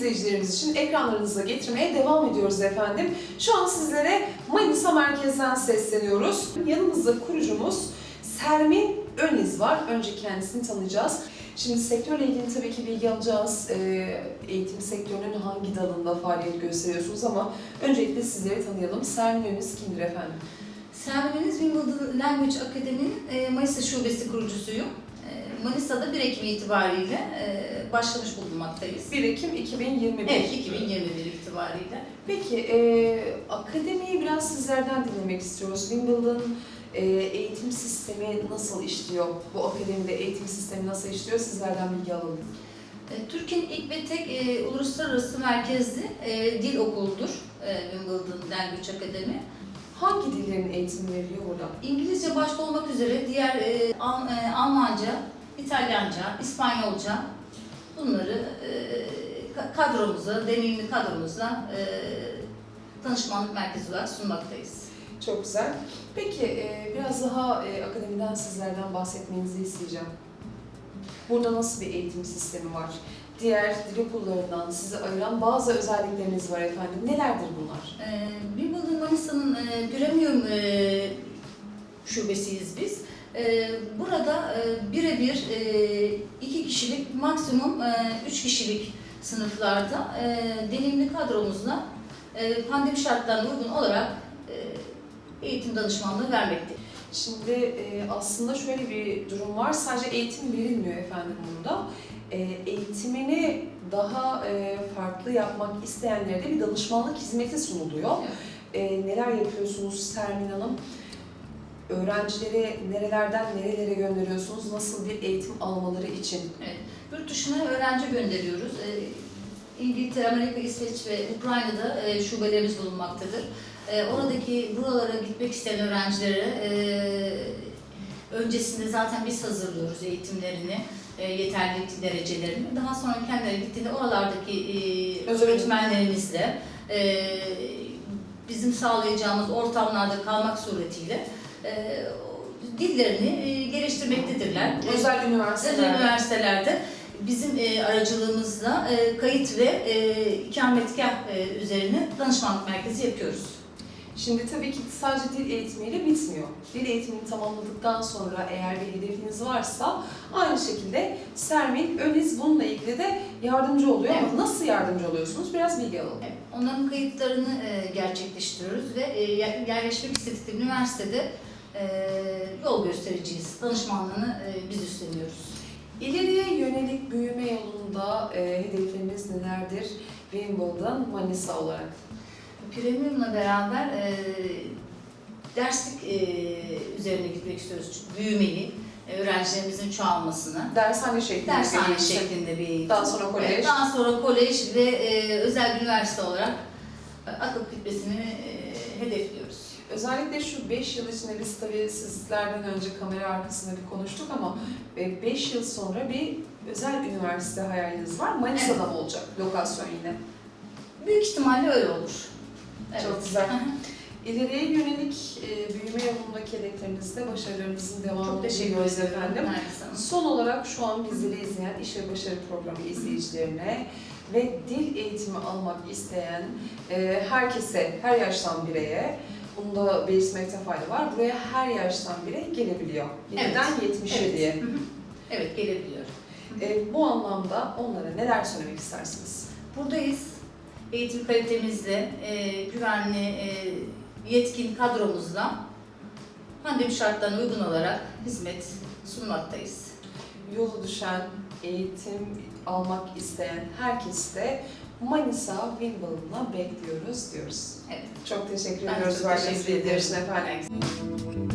izleyicilerimiz için ekranlarınıza getirmeye devam ediyoruz efendim. Şu an sizlere Manisa merkezden sesleniyoruz. Yanımızda kurucumuz Sermin Öniz var. Önce kendisini tanıyacağız. Şimdi sektörle ilgili tabii ki bilgi alacağız. Ee, eğitim sektörünün hangi dalında faaliyet gösteriyorsunuz ama öncelikle sizleri tanıyalım. Sermin Öniz kimdir efendim? Sermeniz Wimbledon Language Akademi'nin e, Manisa Şubesi kurucusuyum. Manisa'da 1 Ekim itibariyle e, başlamış bulunmaktayız. 1 Ekim 2021. Evet, 2021 itibariyle. Peki, e, akademiyi biraz sizlerden dinlemek istiyoruz. Wimbledon e, eğitim sistemi nasıl işliyor? Bu akademide eğitim sistemi nasıl işliyor? Sizlerden bilgi alalım. E, Türkiye'nin ilk ve tek e, uluslararası merkezli e, dil okuludur e, Wimbledon Language Akademi. Hangi dillerin eğitimi veriliyor burada? İngilizce başta olmak üzere diğer e, Al- e, Almanca, İtalyanca, İspanyolca bunları e, ka- kadromuza, deneyimli kadromuza e, danışmanlık merkezi olarak sunmaktayız. Çok güzel. Peki, e, biraz daha e, akademiden sizlerden bahsetmenizi isteyeceğim. Burada nasıl bir eğitim sistemi var? Diğer dil okullarından sizi ayıran bazı özellikleriniz var efendim. Nelerdir bunlar? E, Wimbledon Manisa'nın e, Gremium e, şubesiyiz biz. E, burada e, birebir e, iki kişilik, maksimum e, üç kişilik sınıflarda e, deneyimli kadromuzla e, pandemi şartlarına uygun olarak e, eğitim danışmanlığı vermekteyiz. Şimdi e, aslında şöyle bir durum var. Sadece eğitim verilmiyor efendim burada. E, eğitimini daha e, farklı yapmak isteyenlere de bir danışmanlık hizmeti sunuluyor. Evet. E, neler yapıyorsunuz Sermin Hanım? Öğrencileri nerelerden nerelere gönderiyorsunuz? Nasıl bir eğitim almaları için? Yurt dışına öğrenci gönderiyoruz. E, İngiltere, Amerika, İsveç ve Ukrayna'da e, şubelerimiz bulunmaktadır. E, oradaki buralara gitmek isteyen öğrencilere e, öncesinde zaten biz hazırlıyoruz eğitimlerini, e, yeterlilik derecelerini. Daha sonra kendileri gittiğinde oralardaki e, öğretmenlerimizle e, bizim sağlayacağımız ortamlarda kalmak suretiyle e, dillerini e, geliştirmektedirler. Özel üniversiteler. Özel üniversitelerde bizim e, aracılığımızla e, kayıt ve e, ikametgah e, üzerine danışmanlık merkezi yapıyoruz. Şimdi tabii ki sadece dil eğitimiyle bitmiyor. Dil eğitimini tamamladıktan sonra eğer bir hedefiniz varsa aynı şekilde Sermin Öniz bununla ilgili de yardımcı oluyor Evet. ama nasıl yardımcı oluyorsunuz? Biraz bilgi alalım. Evet, onların kayıtlarını e, gerçekleştiriyoruz ve e, yer- yerleşmek istedikleri üniversitede yol göstericiyiz. Danışmanlığını e, biz üstleniyoruz. İleriye yönelik büyüme yolunda e, hedefleriniz nelerdir? Wimbledon, Manisa olarak. Premium'la beraber e, derslik e, üzerine gitmek istiyoruz. E, öğrencilerimizin çoğalmasını. Dershane şeklinde bir Dershane eğitim. şeklinde bir eğitim. Daha sonra kolej. Evet, Daha sonra kolej ve e, özel bir üniversite olarak e, akıl kütlesini e, hedefliyoruz. Özellikle şu 5 yıl içinde biz tabii sizlerden önce kamera arkasında bir konuştuk ama 5 yıl sonra bir özel üniversite hayaliniz var. Manisa'da mı olacak lokasyon yine? Büyük ihtimalle öyle olur. Evet. Çok güzel. İleriye yönelik e, büyüme yolundaki hedeflerinizde başarılarınızın devamını Çok teşekkür diliyoruz efendim. Son olarak şu an bizleri izleyen İş ve Başarı Programı izleyicilerine ve dil eğitimi almak isteyen e, herkese, her yaştan bireye, bunu da belirtmekte fayda var. Buraya her yaştan birey gelebiliyor. 7'den 70'e Hı hı. Evet, gelebiliyor. E, bu anlamda onlara neler söylemek istersiniz? Buradayız. Eğitim kalitemizle, e, güvenli, e, yetkin kadromuzla pandemi şartlarına uygun olarak hizmet sunmaktayız. Yolu düşen, eğitim almak isteyen herkesi de Manisa Wimbledon'a bekliyoruz diyoruz. Evet. Çok teşekkür Ben ediyoruz çok teşekkür için efendim.